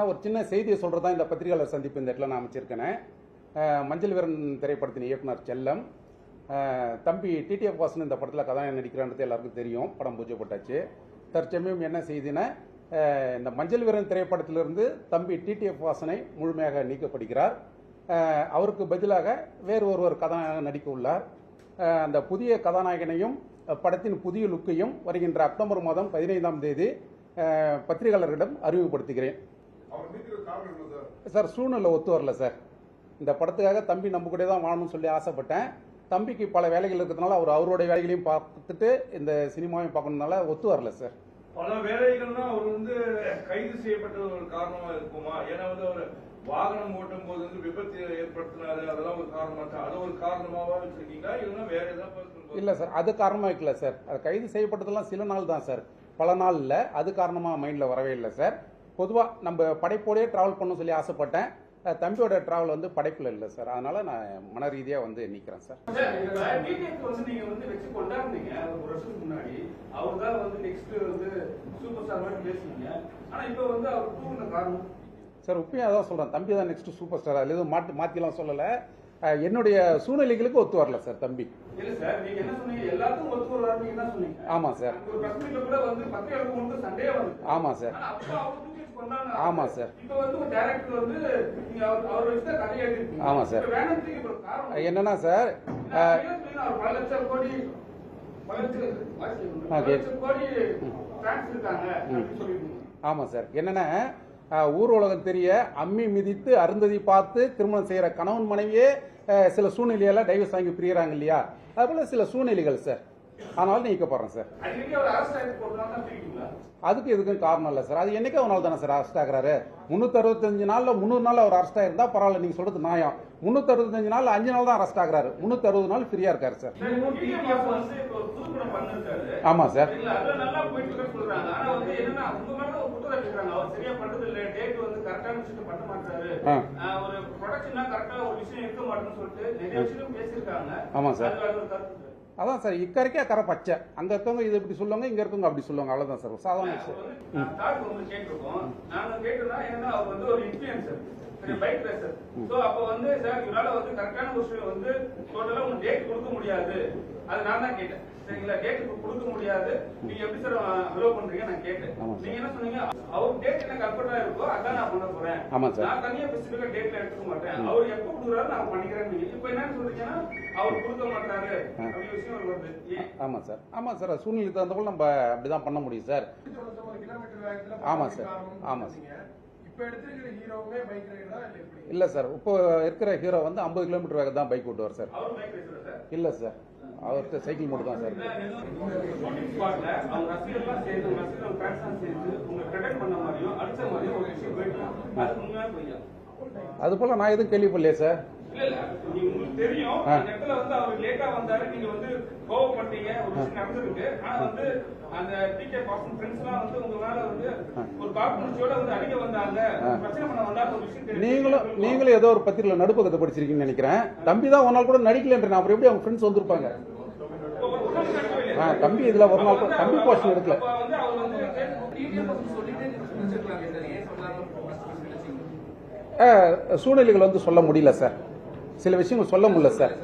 ஆனால் ஒரு சின்ன செய்தியை சொல்கிறதா இந்த பத்திரிகையாளர் சந்திப்பு இந்த இடத்துல நான் அமைச்சிருக்கேன். மஞ்சள் வீரன் திரைப்படத்தின் இயக்குனர் செல்லம். தம்பி டிடிஎஃப் வாசன் இந்த படத்தில் கதாநாயகன் நடிக்கிறான்றது எல்லாருக்கும் தெரியும். படம் பூஜை போட்டாச்சு தற்சமயம் என்ன செய்தினா இந்த மஞ்சள் வீரன் திரைப்படத்திலிருந்து தம்பி டிடிஎஃப் வாசனை முழுமையாக நீக்கப்படுகிறார். அவருக்கு பதிலாக வேறு ஒருவர் கதாநாயகன் நடிக்க உள்ளார். அந்த புதிய கதாநாயகனையும் படத்தின் புதிய லுக்கையும் வருகின்ற அக்டோபர் மாதம் பதினைந்தாம் தேதி பத்திரிகையாளர்களிடம் அறிமுகப்படுத்துகிறேன். காரணம் சார்? சூழ்நிலை ஒத்து வரல சார். இந்த படத்துக்காக தம்பி நம்ம கூட தான் வாழணும்னு சொல்லி ஆசைப்பட்டேன். தம்பிக்கு பல வேலைகள் இருக்கிறதுனால அவர் அவருடைய வேலைகளையும் பார்த்துட்டு இந்த சினிமாவையும் பார்க்கணுனால ஒத்து வரல சார். பல வேலைகள்னா அவர் வந்து கைது செய்யப்பட்ட ஒரு காரணமா இருக்குமா? ஏன்னா வந்து அவர் வாகனம் ஓட்டும் போது வந்து விபத்து ஏற்படுத்தினாரு. அதெல்லாம் ஒரு காரணமா? அது ஒரு காரணமாவா வச்சிருக்கீங்களா? இல்லைன்னா வேற ஏதாவது இல்லை சார் அது காரணமாக வைக்கல சார். அது கைது செய்யப்பட்டதெல்லாம் சில நாள் தான் சார். பல நாள் இல்லை அது காரணமாக மைண்டில் வரவே இல்லை சார். பொதுவாக நம்ம படைப்போடயே ட்ராவல் பண்ண சொல்லி ஆசைப்பட்டேன். தம்பியோட ட்ராவல் வந்து படைப்பில் இல்லை சார் அதனால் நான் மன ரீதியாக வந்து நிற்கிறேன் சார் சார் உப்பையும் அதான் சொல்கிறேன் தம்பி தான் நெக்ஸ்ட் சூப்பர் ஸ்டார் அதில் எதுவும் மாற்றி மாற்றிலாம் சொல்லலை. என்னுடைய சூழ்நிலைகளுக்கு ஒத்து வரல சார் தம்பி. ஆமாம் சார் ஆமாம் சார் ஆமா சார். ஆமா சார். என்னன்னா சார் நான் அஹ் என்ன சொன்னீங்கன்னா, அவர் பல லட்சம் கோடி பல லட்சம் ஆ, பல கேக்கு. லட்சம் கோடி ஃபேன்ஸ் இருக்காங்க அப்படின்னு சொல்லிருக்கீங்க ஆமாம் சார் என்னன்னா ஊர் உலகம் தெரிய அம்மி மிதித்து அருந்ததி பார்த்து திருமணம் செய்கிற கணவன் மனைவியே சில சூழ்நிலையெல்லாம் டைவர்ஸ் வாங்கி பிரியறாங்க இல்லையா? அதுபோல சில சூழ்நிலைகள் சார் அதனால நீக்கப்படுறேன் சார். அதுக்கு இதுக்கும் காரணம் இல்லை சார். அது என்னைக்கே ஒரு நாள் தானே சார் அரெஸ்ட் ஆகுறாரு? முந்நூற்றி அறுபத்தஞ்சு நாளில் முந்நூறு நாள் அவர் அரெஸ்ட் ஆயிருந்தா பரவாயில்ல நீங்கள் சொல்றது நியாயம். முந்நூற்றி அறுபத்தஞ்சு நாள் அஞ்சு நாள் தான் அரெஸ்ட் ஆகுறாரு. முந்நூற்றி அறுபது நாள் ஃப்ரீயாக இருக்காரு சார். ஆமாம் சார். ஆமாம் சார். அதான் சார் இக்கரைக்கே கரை பச்சை. அங்கே இருக்கவங்க இது இப்படி சொல்லுவாங்க இங்கே இருக்கவங்க அப்படி சொல்லுவாங்க. அவ்வளோதான் சார் சாதாரண விஷயம். அப்போ வந்து சார் இவரால வந்து கரெக்டான ஒரு விஷயம் வந்து டோட்டலா உங்களுக்கு டேட் கொடுக்க முடியாது. அது நான் தான் கேட்டேன். சரிங்களா டேட் கொடுக்க முடியாது. நீங்க எப்படி சார் அலோவ் பண்றீங்க? நான் கேட்டேன். ஆமா சார். நீங்க என்ன சொன்னீங்க? அவர் டேட் என்ன கம்ஃபர்டா இருக்கோ அதான் நான் பண்ண போறேன். ஆமா சார். நான் தனியா ஸ்பெசிபிக்கா டேட்ல எடுத்துக்க மாட்டேன். அவர் எப்ப கொடுக்குறாரு நான் பண்ணிக்கிறேன் நீங்க. இப்போ என்ன சொல்றீங்கன்னா அவர் கொடுக்க மாட்டாரு. அப்படி விஷயம் வருது. ஆமாம் சார் ஆமாம் சார் சூழ்நிலை தகுந்த போல நம்ம அப்படி தான் பண்ண முடியும் சார் ஆமா சார். ஆமா ரைடரா இல்ல சார் இப்போ இருக்கிற ஹீரோ வந்து ஐம்பது கிலோமீட்டர் வேகம் தான் பைக் ஓட்டுவார் சார் சார் இல்லை சார் அவர்கிட்ட சைக்கிள் மட்டும் தான் சார் சேர்ந்து சேர்ந்து பண்ண மாதிரியும் அடிச்ச மாதிரியும் அது போல நான் எதுவும் கேள்விப்படலையே சார். உங்களுக்கு தெரியும் அந்த இடத்துல வந்து அவர் லேட்டா வந்தாரு நீங்க வந்து கோவப்பட்டீங்க ஒரு விஷயம் நடந்திருக்கு ஆனா வந்து அந்த டிகே பாசன் ஃப்ரெண்ட்ஸ் எல்லாம் வந்து உங்க மேல வந்து ஒரு காழ்ப்புணர்ச்சியோட வந்து அடிக்க வந்தாங்க பிரச்சனை நீங்களும் நீங்களும் ஏதோ ஒரு பத்திரிகையில் நடுப்பகத்தை படிச்சிருக்கீங்கன்னு நினைக்கிறேன். தம்பி தான் ஒரு நாள் கூட நடிக்கலன்ற அப்புறம் எப்படி அவங்க ஃப்ரெண்ட்ஸ் வந்திருப்பாங்க? ஆ தம்பி இதுல ஒரு நாள் கூட தம்பி வந்து போர்ஷன் எடுக்கல. ஆ, சூழ்நிலைகள் வந்து சொல்ல முடியல சார் சில விஷயங்கள் சொல்ல முடியல சார்